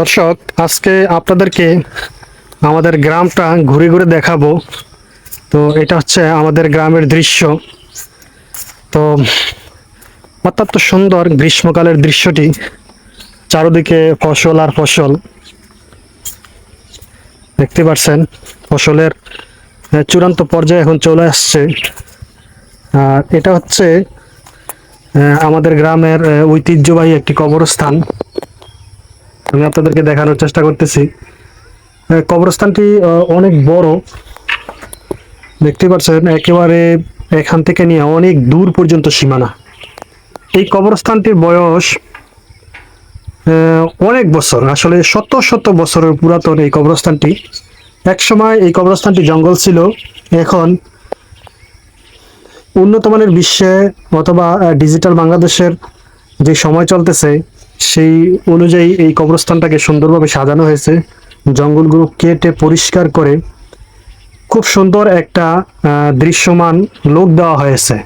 দর্শক, আজকে আপনাদেরকে আমাদের গ্রামটা ঘুরে ঘুরে দেখাবো। তো এটা হচ্ছে আমাদের গ্রামের দৃশ্য। তো অত্যন্ত সুন্দর গ্রীষ্মকালের দৃশ্যটি, চারদিকে ফসল আর ফসল। দেখতে পাচ্ছেন, ফসলের চূড়ান্ত পর্যায়ে এখন চলে আসছে। আর এটা হচ্ছে আমাদের গ্রামের ঐতিহ্যবাহী একটি কবরস্থান। আমি আপনাদেরকে দেখানোর চেষ্টা করতেছি। কবরস্থানটি অনেক বড়। দেখতে পাচ্ছেন, একেবারে এখান থেকে নিয়ে অনেক দূর পর্যন্ত সীমানা। এই কবরস্থানটির বয়স অনেক বছর, আসলে শত শত বছরের পুরাতন এই কবরস্থানটি। এক সময় এই কবরস্থানটি জঙ্গল ছিল, এখন উন্নত মানের বিশ্বে অথবা ডিজিটাল বাংলাদেশের যে সময় চলতেছে সেই অনুযায়ী এই কবরস্থানটাকে সুন্দরভাবে সাজানো হয়েছে। জঙ্গলগুলো কেটে পরিষ্কার করে খুব সুন্দর একটা দৃশ্যমান লোক দেওয়া হয়েছে।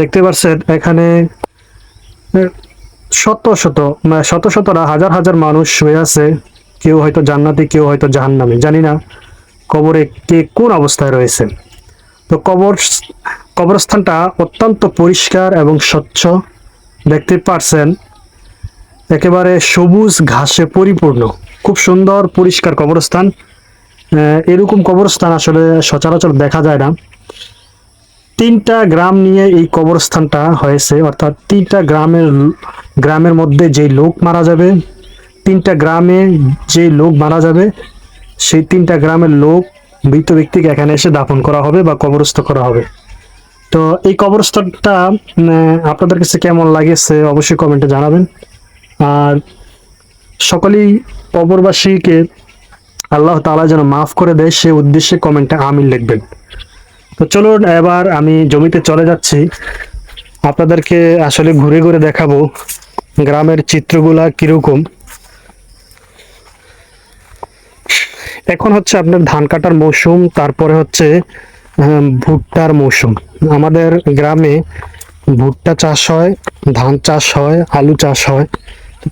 দেখতে পাচ্ছেন এখানে শত শত মানে শত শত না, হাজার হাজার মানুষ শুয়ে আছে। কেউ হয়তো জান্নাতি, কেউ হয়তো জাহান্নামে, জানি না কবরে কে কোন অবস্থায় রয়েছে। তো কবর, কবরস্থানটা অত্যন্ত পরিষ্কার এবং স্বচ্ছ। দেখতে পারছেন একেবারে সবুজ ঘাসে পরিপূর্ণ। খুব সুন্দর, পরিষ্কার কবরস্থান। এরকম কবরস্থান আসলে সচরাচর দেখা যায় না। তিনটা গ্রাম নিয়ে এই কবরস্থানটা হয়েছে, অর্থাৎ তিনটা গ্রামের গ্রামের মধ্যে যে লোক মারা যাবে, তিনটা গ্রামে যে লোক মারা যাবে, সেই তিনটা গ্রামের লোক মৃত ব্যক্তিকে এখানে এসে দাফন করা হবে বা কবরস্থ করা হবে। তো এই কবরস্থানটা আপনাদের কাছে কেমন লাগেছে অবশ্যই কমেন্টে জানাবেন। আর সকলেই অপরবাসীকে আল্লাহ তালা যেন মাফ করে দেয় সে উদ্দেশ্যে কমেন্টে আমিন লিখবেন। তো চলুন এবার আমি জমিতে চলে যাচ্ছি। আপনাদেরকে আসলে ঘুরে ঘুরে দেখাবো গ্রামের চিত্রগুলা কীরকম। এখন হচ্ছে আপনার ধান কাটার মৌসুম, তারপরে হচ্ছে ভুট্টার মৌসুম। আমাদের গ্রামে ভুট্টা চাষ হয়, ধান চাষ হয়, আলু চাষ হয়।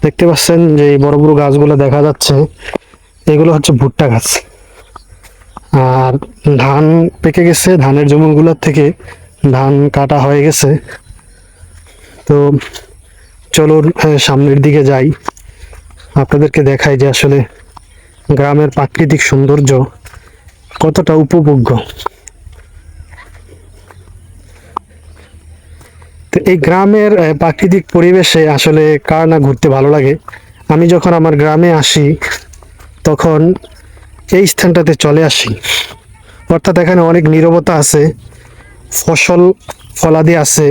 দেখতে পাচ্ছেন যে এই বড় বড় গাছগুলো দেখা যাচ্ছে। এগুলো হচ্ছে ভুট্টা গাছ। আর ধান পেকে গেছে, ধানের জমিগুলোর থেকে ধান কাটা হয়ে গেছে। তো চলুন সামনের দিকে যাই। আপনাদেরকে দেখাই যে আসলে গ্রামের প্রাকৃতিক সৌন্দর্য কতটা উপভোগ্য। তো এই গ্রামের প্রাকৃতিক পরিবেশে আসলে কার না ঘুরতে ভালো লাগে? আমি যখন আমার গ্রামে আসি, তখন এই স্থানটাতে চলে আসি। অর্থাৎ এখানে অনেক নীরবতা আছে, ফসল ফলাদি আছে।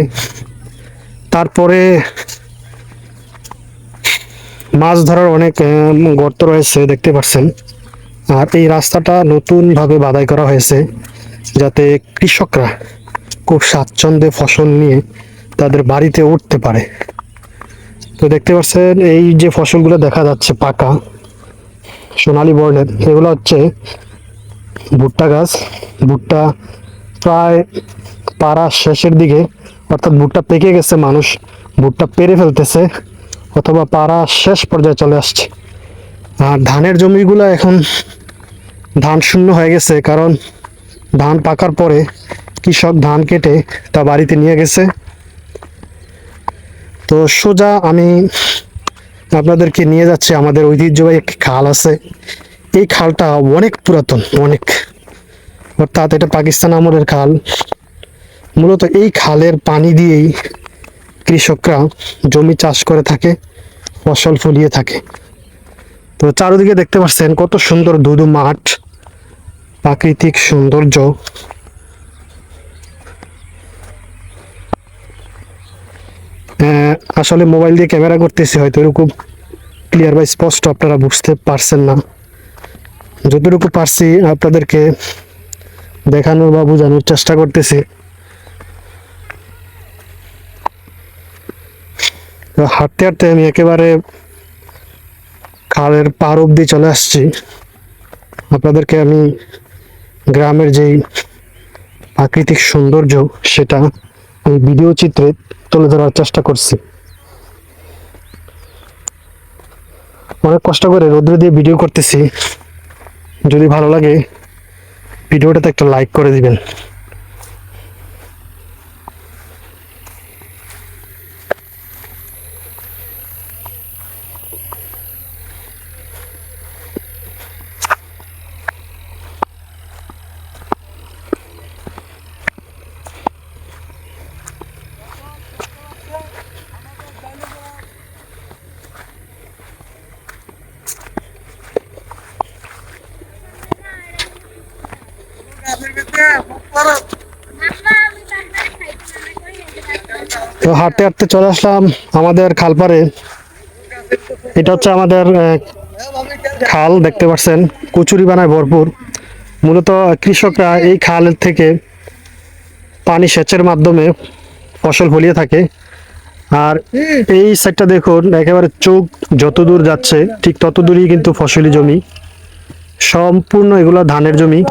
তারপরে মাছ ধরার অনেক গর্ত রয়েছে, দেখতে পাচ্ছেন। আর এই রাস্তাটা নতুনভাবে বাধাই করা হয়েছে, যাতে কৃষকরা খুব স্বাচ্ছন্দ্যে ফসল নিয়ে তাদের বাড়িতে উঠতে পারে। তো দেখতে পাচ্ছেন, এই যে ফসলগুলো দেখা যাচ্ছে পাকা, সোনালী বর্ণের, এগুলো হচ্ছে ভুট্টা গাছ। ভুট্টা প্রায় পাড়া শেষের দিকে, অর্থাৎ ভুট্টা পেকে গেছে, মানুষ ভুট্টা পেরে ফেলতেছে, অথবা পাড়া শেষ পর্যায়ে চলে আসছে। আর ধানের জমিগুলো এখন ধান শূন্য হয়ে গেছে, কারণ ধান পাকার পরে কৃষক ধান কেটে তা বাড়িতে নিয়ে গেছে। তো সোজা আমি আপনাদেরকে নিয়ে যাচ্ছি, আমাদের ঐতিহ্যবাহী একটি খাল আছে। এই খালটা অনেক পুরাতন, অনেক। অর্থাৎ এটা পাকিস্তান আমলের খাল। মূলত এই খালের পানি দিয়েই কৃষকরা জমি চাষ করে থাকে, ফসল ফলিয়ে থাকে। তো চারিদিকে দেখতে পাচ্ছেন কত সুন্দর ধুধু মাঠ, প্রাকৃতিক সৌন্দর্য। আসলে মোবাইল দিয়ে ক্যামেরা করতেছি, হয়তো এরকম ক্লিয়ার বা স্পষ্ট আপনারা বুঝতে পারছেন না। যতটুকু পারছি আপনাদেরকে দেখানোর বা বোঝানোর চেষ্টা করতেছি। হাঁটতে হাঁটতে আমি একেবারে খালের পার অব্দি চলে আসছি। আপনাদেরকে আমি গ্রামের যেই প্রাকৃতিক সৌন্দর্য, সেটা এই ভিডিও চিত্রে তুলে ধরার চেষ্টা করছি। অনেক কষ্ট করে রৌদ্র দিয়ে ভিডিও করতেছি। যদি ভালো লাগে ভিডিওটাতে একটা লাইক করে দিবেন। তো হাঁটতে হাঁটতে চলে আসলাম আমাদের খালপাড়ে। এটা হচ্ছে আমাদের খাল, দেখতে পাচ্ছেন কচুরি বানায় ভরপুর। মূলত কৃষকরা এই খালের থেকে পানি সেচের মাধ্যমে ফসল ফলিয়ে থাকে। আর এই সাইডটা দেখুন, একেবারে চোখ যত দূর যাচ্ছে, ঠিক তত দূরই কিন্তু ফসলি জমি। সম্পূর্ণ এগুলো ধানের জমি।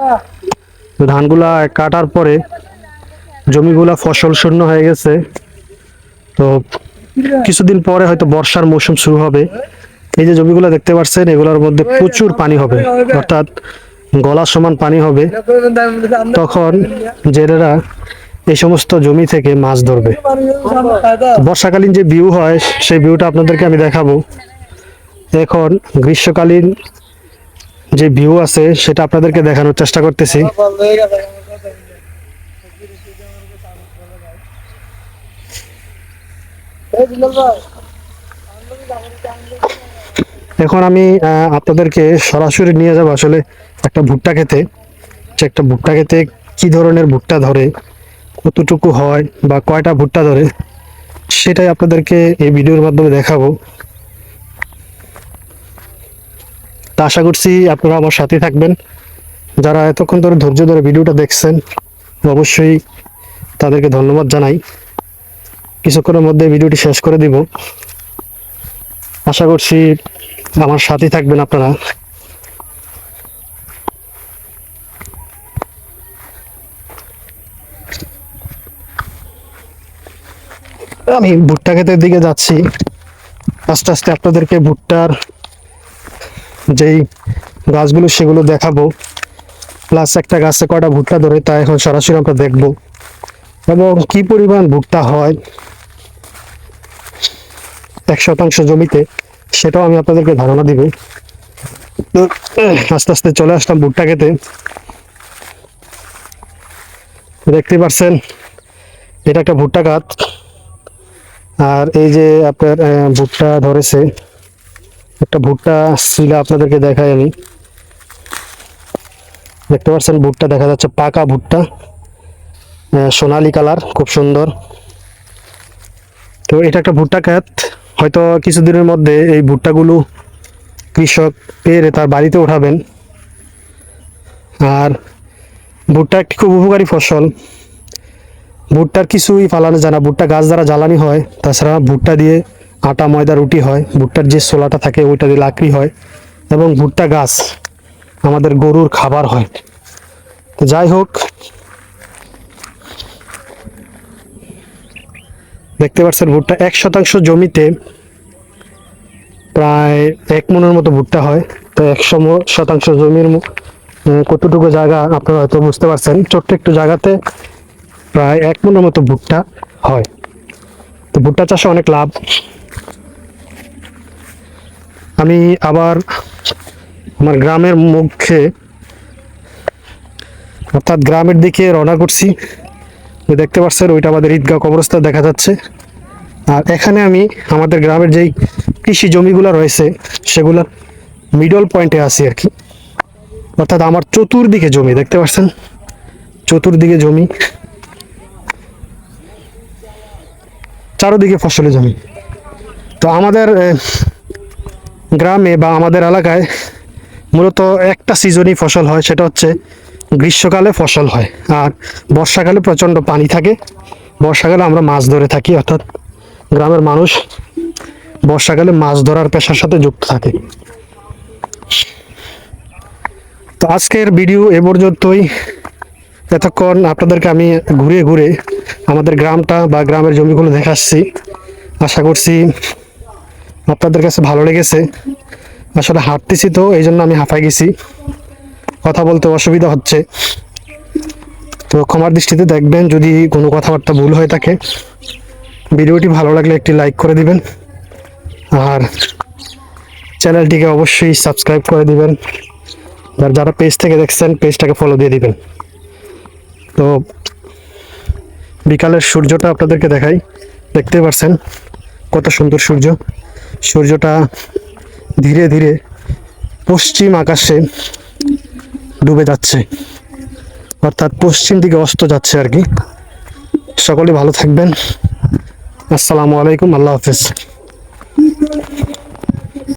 ধানগুলা কাটার পরে জমিগুলা ফসল শূন্য হয়ে গেছে। তো কিছুদিন পরে হয়তো বর্ষার মৌসুম শুরু হবে। এই যে জমিগুলো দেখতে পাচ্ছেন, এগুলোর মধ্যে প্রচুর পানি হবে। অর্থাৎ গলা সমান পানি হবে। তখন জেলেরা এই সমস্ত জমি থেকে মাছ ধরবে। বর্ষাকালীন যে ভিউ হয়, সেই ভিউটা আপনাদেরকে আমি দেখাবো। এখন গ্রীষ্মকালীন যে ভিউ আছে, সেটা আপনাদেরকে দেখানোর চেষ্টা করতেছি। এখন আমি আপনাদেরকে সরাসরি নিয়ে যাব আসলে একটা ভুট্টা খেতে। একটা ভুট্টা খেতে কি ধরনের ভুট্টা ধরে, কতটুকু হয় বা কয়টা ভুট্টা ধরে, সেটাই আপনাদেরকে এই ভিডিওর মাধ্যমে দেখাবো। তা আশা করছি আপনারা আমার সাথে থাকবেন। যারা এতক্ষণ ধরে ধৈর্য ধরে ভিডিওটা দেখছেন, অবশ্যই তাদেরকে ধন্যবাদ জানাই। কিছুক্ষণের মধ্যে ভিডিওটি শেষ করে দিব। আশা করছি আমার সাথে থাকবেন আপনারা। আমি ভুট্টা ক্ষেতের দিকে যাচ্ছি। আস্তে আস্তে আপনাদেরকে ভুট্টার যেই গাছগুলো সেগুলো দেখাবো। প্লাস একটা গাছে কয়টা ভুট্টা ধরে তা এখন সরাসরি আমরা দেখব। এবং কি পরিমাণ ভুট্টা হয় এক শতাংশ জমিতে, সেটাও আমি আপনাদেরকে ধারণা দিব। তো, আস্তে আস্তে চলে আসলাম ভুট্টা খেতে। দেখতে পাচ্ছেন এটা একটা ভুট্টা গাছ। আর এই যে আপনার ভুট্টা ধরেছে, একটা ভুট্টা শিলা আপনাদেরকে দেখাই আমি। দেখতে পাচ্ছেন ভুট্টা দেখা যাচ্ছে পাকা ভুট্টা। সোনালী কালার, খুব সুন্দর। তো এটা একটা ভুট্টা ক্ষেত। হয়তো কিছুদিনের মধ্যে এই ভুট্টাগুলো কৃষক পেরে তার বাড়িতে উঠাবেন আর ভুট্টা একটি খুব উপকারী ফসল। ভুট্টার কিছুই ফালানো যায় না। ভুট্টা গাছ দ্বারা জ্বালানি হয়, তাছাড়া ভুট্টা দিয়ে আটা, ময়দা, রুটি হয়। ভুট্টার যে ছোলাটা থাকে, ওইটা দিয়ে লাকড়ি হয় এবং ভুট্টা গাছ আমাদের গরুর খাবার হয়। যাই হোক দেখতে পাচ্ছেন ভুট্টা এক শতাংশ জমিতে প্রায় এক মনের মতো ভুট্টা হয়। তো একশো শতাংশ জমির কতটুকু জায়গা আপনারা হয়তো বুঝতে পারছেন, ছোট্ট একটু জায়গাতে প্রায় এক মনের মতো ভুট্টা হয়। তো ভুট্টা চাষে অনেক লাভ। আমি আবার আমার গ্রামের মুখে অর্থাৎ গ্রামের দিকে রওনা করছি। দেখতে পাচ্ছেন, ওইটা আমাদের ঈদগাঁও কবরস্থান দেখা যাচ্ছে। আর এখানে আমি আমাদের গ্রামের যেই কৃষি জমিগুলো রয়েছে সেগুলোর মিডল পয়েন্টে আছি আর কি। অর্থাৎ আমার চতুর্দিকে জমি, দেখতে পাচ্ছেন? চতুর্দিকে জমি। চারোদিকে ফসলি জমি। তো আমাদের গ্রামে বা আমাদের এলাকায় মূলত একটা সিজনই ফসল হয়, সেটা হচ্ছে গ্রীষ্মকালে ফসল হয়। আর বর্ষাকালে প্রচণ্ড পানি থাকে। বর্ষাকালে আমরা মাছ ধরে থাকি, অর্থাৎ গ্রামের মানুষ বর্ষাকালে মাছ ধরার পেশার সাথে যুক্ত থাকে। তো আজকের ভিডিও এ পর্যন্তই। এতক্ষণ আপনাদেরকে আমি ঘুরে ঘুরে আমাদের গ্রামটা বা গ্রামের জমিগুলো দেখাচ্ছি। আশা করছি আপনাদের কাছে ভালো লেগেছে। আসলে হাঁটতেছি তো, এই জন্য আমি হাঁপাই গেছি। কথা বলতে অসুবিধা হচ্ছে। তো ক্ষমার দৃষ্টিতে দেখবেন, যদি কোনো কথাবার্তা ভুল হয়ে থাকে ভিডিওটি ভালো লাগলে একটি লাইক করে দিবেন। আর চ্যানেলটিকে অবশ্যই সাবস্ক্রাইব করে দিবেন। আর যারা পেজ থেকে দেখছেন, পেজটাকে ফলো দিয়ে দিবেন। তো বিকালের সূর্যটা আপনাদেরকে দেখাই। দেখতে পারছেন কত সুন্দর সূর্য। সূর্যটা ধীরে ধীরে পশ্চিম আকাশে ডুবে যাচ্ছে। অর্থাৎ পশ্চিম দিকে অস্ত যাচ্ছে আর কি। সকলে ভালো থাকবেন। আসসালামু আলাইকুম, আল্লাহ হাফেজ।